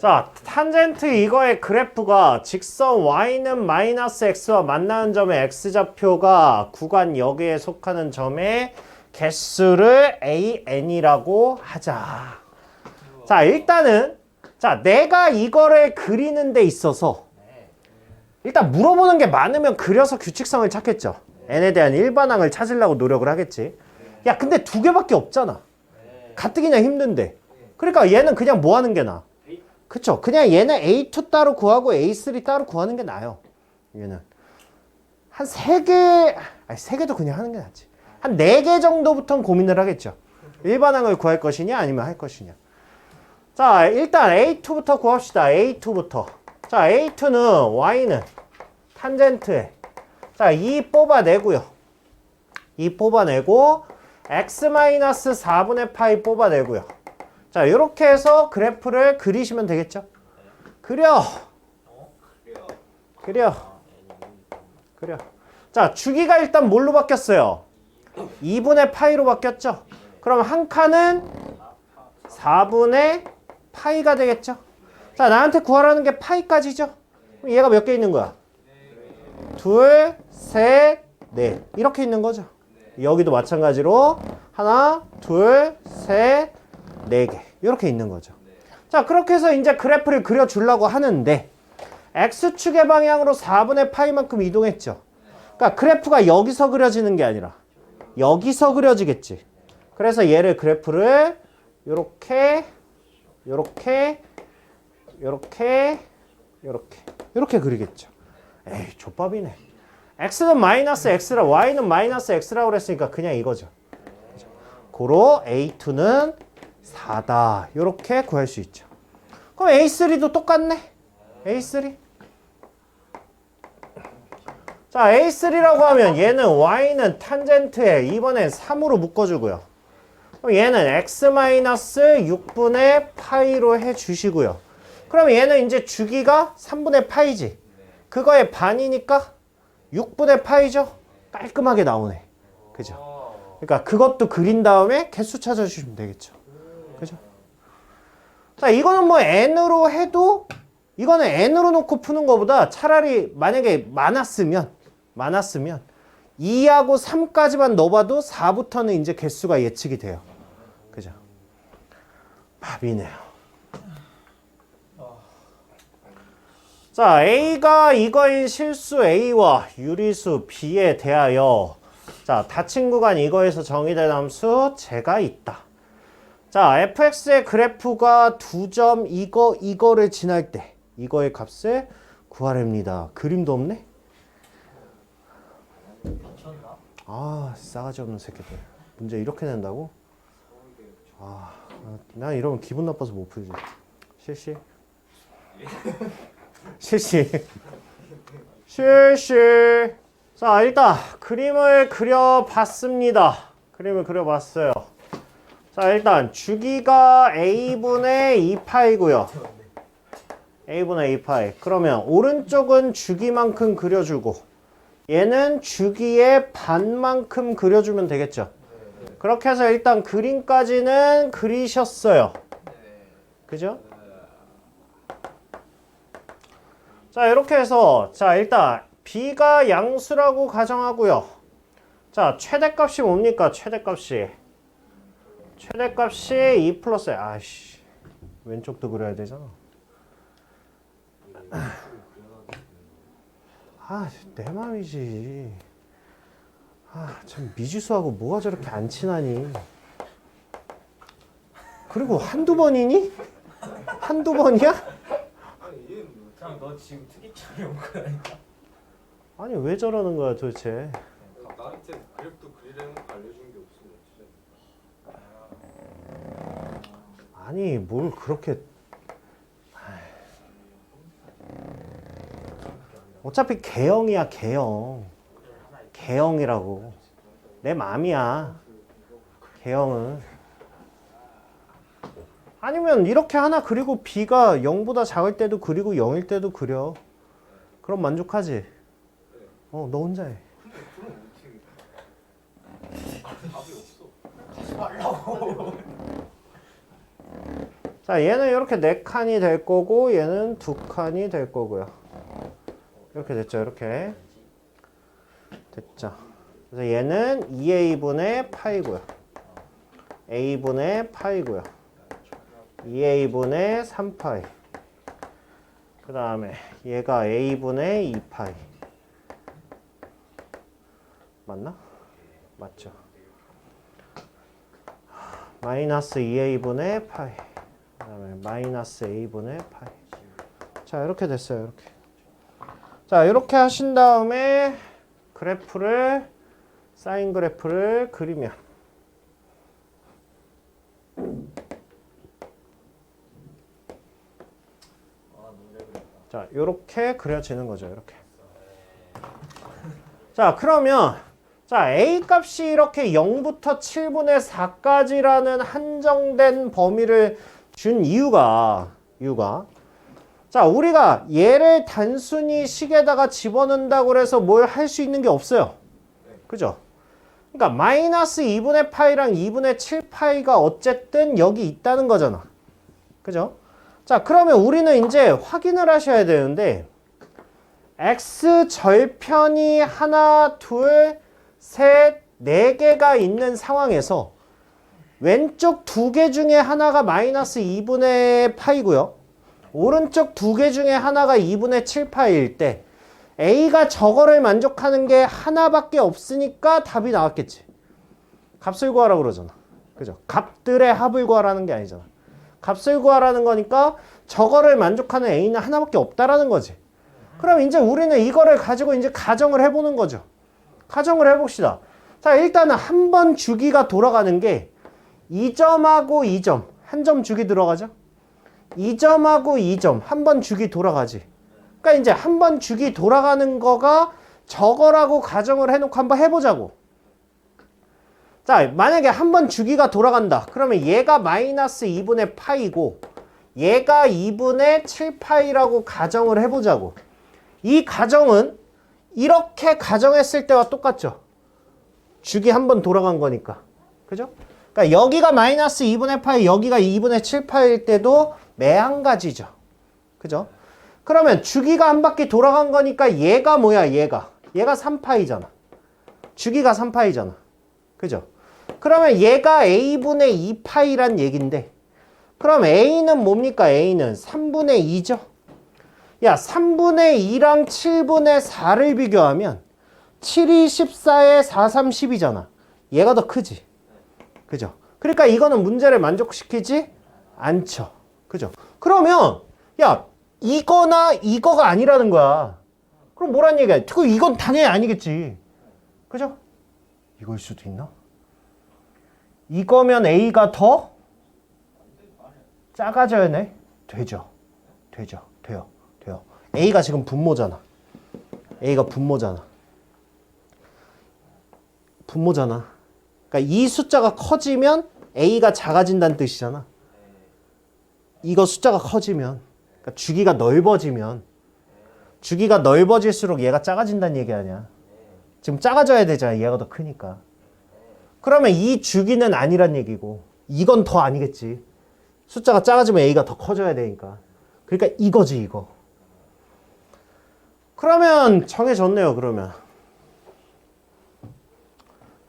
자, 탄젠트 이거의 그래프가 직선 y는 마이너스 x와 만나는 점의 x좌표가 구간 여기에 속하는 점의 개수를 an이라고 하자. 자, 일단은 자, 내가 이거를 그리는 데 있어서 일단 물어보는 게 많으면 그려서 규칙성을 찾겠죠. n에 대한 일반항을 찾으려고 노력을 하겠지. 야, 근데 두 개밖에 없잖아. 가뜩이나 힘든데. 그러니까 얘는 그냥 뭐 하는 게 나아? 그쵸. 그냥 얘는 A2 따로 구하고 A3 따로 구하는 게 나아요. 얘는. 한세 개, 아니, 세 개도 그냥 하는 게 낫지. 한네개 정도부터는 고민을 하겠죠. 일반항을 구할 것이냐, 아니면 할 것이냐. 자, 일단 A2부터 구합시다. A2부터. 자, A2는 Y는 탄젠트에. 자, 2 뽑아내고요. 2 뽑아내고, X-4분의 파이 뽑아내고요. 자, 이렇게 해서 그래프를 그리시면 되겠죠? 그려. 그려. 그려. 자, 주기가 일단 뭘로 바뀌었어요? 2분의 파이로 바뀌었죠? 그럼 한 칸은 4분의 파이가 되겠죠? 자, 나한테 구하라는 게 파이까지죠? 얘가 몇 개 있는 거야? 둘, 셋, 넷. 이렇게 있는 거죠? 여기도 마찬가지로 하나, 둘, 셋, 네 개. 이렇게 있는 거죠. 자, 그렇게 해서 이제 그래프를 그려주려고 하는데 x축의 방향으로 4분의 파이만큼 이동했죠. 그러니까 그래프가 여기서 그려지는 게 아니라 여기서 그려지겠지. 그래서 얘를 그래프를 요렇게 요렇게 요렇게 요렇게 요렇게 그리겠죠. 에이, 족밥이네. x는 마이너스 x라 y는 마이너스 x라고 그랬으니까 그냥 이거죠. 고로 a2는 4다. 이렇게 구할 수 있죠. 그럼 A3도 똑같네. A3. 자, A3라고 하면 얘는 Y는 탄젠트에 이번엔 3으로 묶어주고요. 그럼 얘는 X-6분의 파이로 해주시고요. 그럼 얘는 이제 주기가 3분의 파이지. 그거의 반이니까 6분의 파이죠? 깔끔하게 나오네. 그죠? 그러니까 그것도 그린 다음에 개수 찾아주시면 되겠죠. 그죠? 자, 이거는 뭐 n으로 해도 이거는 n으로 놓고 푸는 것보다 차라리 만약에 많았으면 많았으면 2하고 3까지만 넣어봐도 4부터는 이제 개수가 예측이 돼요. 그죠? 밥이네요. 자, A가 이거인 실수 A와 유리수 B에 대하여 자, 닫힌 구간 이거에서 정의된 함수 제가 있다. 자, fx의 그래프가 두 점 이거 이거를 지날 때 이거의 값을 구하랍니다. 그림도 없네? 아, 싸가지 없는 새끼들. 문제 이렇게 낸다고? 아, 난 이러면 기분 나빠서 못 풀지. 실시. 실시. 실시. 자, 일단 그림을 그려봤습니다. 그림을 그려봤어요. 자, 일단 주기가 a분의 2파이고요. a분의 2파이. 그러면 오른쪽은 주기만큼 그려주고 얘는 주기의 반만큼 그려주면 되겠죠. 그렇게 해서 일단 그림까지는 그리셨어요. 그죠? 자, 이렇게 해서 자, 일단 b가 양수라고 가정하고요. 자, 최대값이 뭡니까? 최대값이 최대값이 2 플러스 아씨 왼쪽도 그려야 되잖아. 아, 내 맘이지. 아, 참 미지수하고 뭐가 저렇게 안 친하니? 그리고 한두 번이니? 한두 번이야? 그냥 너 지금 특이점이 온 거라니까. 아니 왜 저러는 거야 도대체? 나한테 그래프도 그리라는 거 알려준 게 없어 진짜. 아니 뭘 그렇게 어차피 개형이야 개형. 개형이라고. 내 맘이야 개형은. 아니면 이렇게 하나 그리고 b가 0보다 작을 때도 그리고 0일 때도 그려. 그럼 만족하지. 어너 혼자 해. 말라고. 자, 얘는 이렇게 네 칸이 될 거고 얘는 두 칸이 될 거고요. 이렇게 됐죠, 이렇게. 됐죠. 그래서 얘는 2a분의 파이고요. a분의 파이고요. 2a분의 3파이. 그 다음에 얘가 a분의 2파이. 맞나? 맞죠. 마이너스 2a분의 파이. 그 다음에 마이너스 a분의 파이. 자, 이렇게 됐어요. 이렇게. 자, 이렇게 하신 다음에 그래프를 사인 그래프를 그리면. 자, 이렇게 그려지는 거죠. 이렇게. 자, 그러면 자, a 값이 이렇게 0부터 7분의 4까지라는 한정된 범위를 준 이유가 이유가 자, 우리가 얘를 단순히 식에다가 집어넣는다고 해서 뭘 할 수 있는 게 없어요. 그죠? 그러니까 마이너스 2분의 파이랑 2분의 7파이가 어쨌든 여기 있다는 거잖아. 그죠? 자, 그러면 우리는 이제 확인을 하셔야 되는데 x 절편이 하나, 둘, 셋, 네 개가 있는 상황에서 왼쪽 두 개 중에 하나가 마이너스 2분의 파이고요. 오른쪽 두 개 중에 하나가 2분의 7파이일 때 a가 저거를 만족하는 게 하나밖에 없으니까 답이 나왔겠지. 값을 구하라고 그러잖아. 그죠? 값들의 합을 구하라는 게 아니잖아. 값을 구하라는 거니까 저거를 만족하는 a는 하나밖에 없다라는 거지. 그럼 이제 우리는 이거를 가지고 이제 가정을 해보는 거죠. 가정을 해봅시다. 자, 일단은 한 번 주기가 돌아가는 게 2점하고 2점. 한 점 주기 들어가죠? 2점하고 2점. 한 번 주기 돌아가지. 그러니까 이제 한 번 주기 돌아가는 거가 저거라고 가정을 해놓고 한번 해보자고. 자, 만약에 한 번 주기가 돌아간다. 그러면 얘가 마이너스 2분의 파이고 얘가 2분의 7파이라고 가정을 해보자고. 이 가정은 이렇게 가정했을 때와 똑같죠. 주기 한 번 돌아간 거니까. 그죠? 그러니까 여기가 마이너스 2분의 파이, 여기가 2분의 7파일 때도 매한가지죠. 그죠? 그러면 주기가 한 바퀴 돌아간 거니까 얘가 뭐야, 얘가. 얘가 3파이잖아. 주기가 3파이잖아. 그죠? 그러면 얘가 a분의 2파이란 얘긴데 그럼 a는 뭡니까? a는 3분의 2죠. 야, 3분의 2랑 7분의 4를 비교하면 7이 14에 4, 3, 10이잖아. 얘가 더 크지. 그죠? 그러니까 이거는 문제를 만족시키지 않죠. 그죠? 그러면 야, 이거나 이거가 아니라는 거야. 그럼 뭐란 얘기야? 그 이건 당연히 아니겠지. 그죠? 이걸 수도 있나? 이거면 A가 더 작아져야 돼? 되죠. 되죠. 돼요. 돼요. A가 지금 분모잖아. A가 분모잖아. 분모잖아. 그러니까 이 숫자가 커지면 A가 작아진다는 뜻이잖아. 이거 숫자가 커지면 그러니까 주기가 넓어지면 주기가 넓어질수록 얘가 작아진다는 얘기 아니야. 지금 작아져야 되잖아. 얘가 더 크니까. 그러면 이 주기는 아니란 얘기고 이건 더 아니겠지. 숫자가 작아지면 A가 더 커져야 되니까. 그러니까 이거지 이거. 그러면 정해졌네요. 그러면.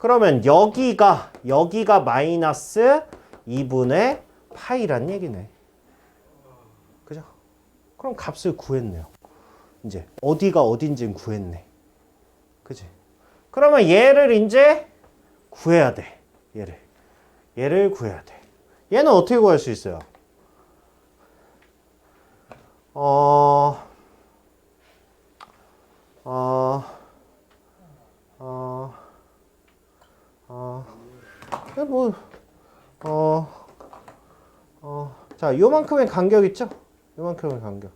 그러면 여기가 여기가 마이너스 2분의 파이란 얘기네. 그죠? 그럼 값을 구했네요. 이제 어디가 어딘지는 구했네. 그지? 그러면 얘를 이제 구해야 돼. 얘를. 얘를 구해야 돼. 얘는 어떻게 구할 수 있어요? 어, 어, 어, 어, 그냥 뭐, 어, 어, 자, 요만큼의 간격 있죠? 요만큼의 간격.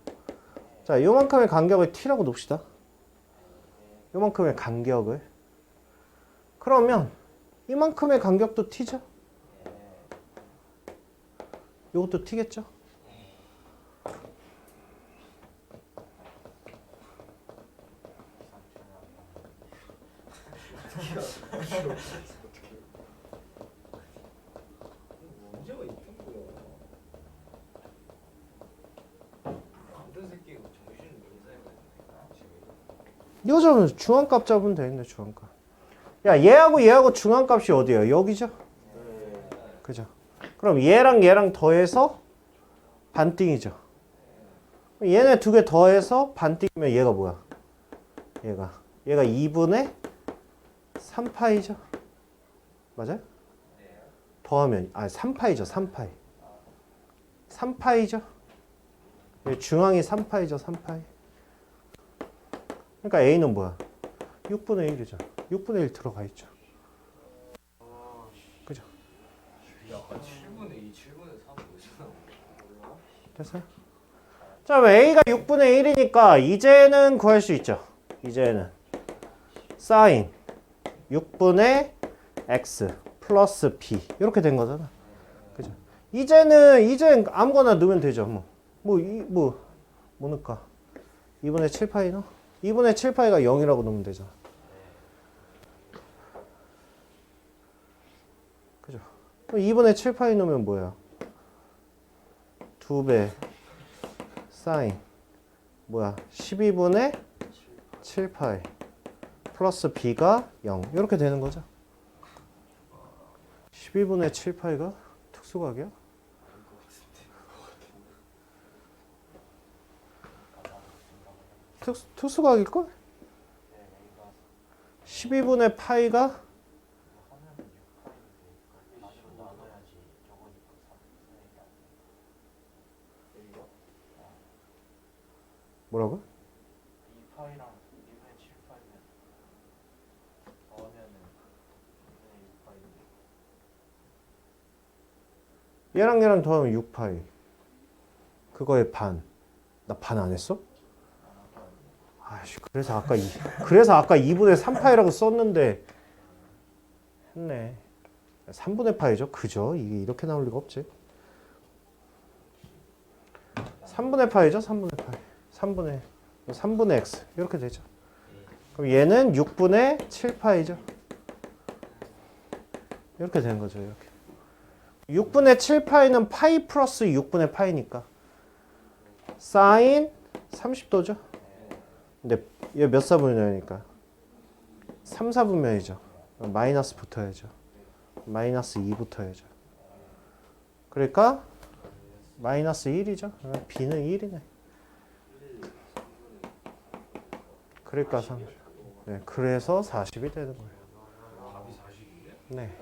자, 요만큼의 간격을 t라고 놉시다. 요만큼의 간격을. 그러면 이만큼의 간격도 t죠? 요것도 t겠죠? 문제가 있던 거야. 이거 잡으면 중앙값 잡으면 되겠네 중앙값. 야 얘하고 얘하고 중앙값이 어디예요? 여기죠? 그죠? 그럼 얘랑 얘랑 더해서 반띵이죠. 얘네 두 개 더해서 반띵이면 얘가 뭐야? 얘가 얘가 2분의 3파이죠. 맞아요? 더하면 아 3파이죠. 3파이. 3파이죠. 중앙이 3파이죠. 3파이. 그러니까 A는 뭐야? 6분의 1이죠. 6분의 1 들어가 있죠. 그죠? 약간 7분의 2, 7분의 3 뭐잖아. 됐어요? 자, A가 6분의 1이니까 이제는 구할 수 있죠. 이제는 사인 6분의 X 플러스 B 이렇게 된 거잖아. 그죠? 이제는 이제 아무거나 넣으면 되죠. 뭐. 뭐, 이, 뭐, 뭐 넣을까? 2분의 7파이 넣어? 2분의 7파이가 0이라고 넣으면 되잖아. 그죠? 그럼 2분의 7파이 넣으면 뭐야? 2배 사인 뭐야 12분의 7파이 플러스 b가 0 이렇게 되는 거죠 12분의 7파이가 특수각이야? 특수, 특수각일걸? 12분의 파이가 뭐라고? 2파이랑 2분의 7파이면 더하면은 2분의 6파이 얘랑 얘랑 더하면 6파이 그거의 반 나 반 안 했어? 아씨 그래서 아까 이 그래서 아까 2분의 3파이라고 썼는데 했네. 3분의 파이죠? 그죠? 이게 이렇게 나올 리가 없지. 3분의 파이죠? 3분의 파이. 3분의 3분의 x. 이렇게 되죠. 그럼 얘는 6분의 7파이죠? 이렇게 되는 거죠 이렇게. 6분의 7파이는 파이 플러스 6분의 파이니까. 사인 30도죠 근데 얘몇 사분면이니까. 3, 4분면이죠. 마이너스 붙어야죠. 마이너스 2 붙어야죠. 그러니까 마이너스 1이죠. B는 1이네. 그러니까 3 네, 그래서 40이 되는 거예요. 답이 40이네? 네.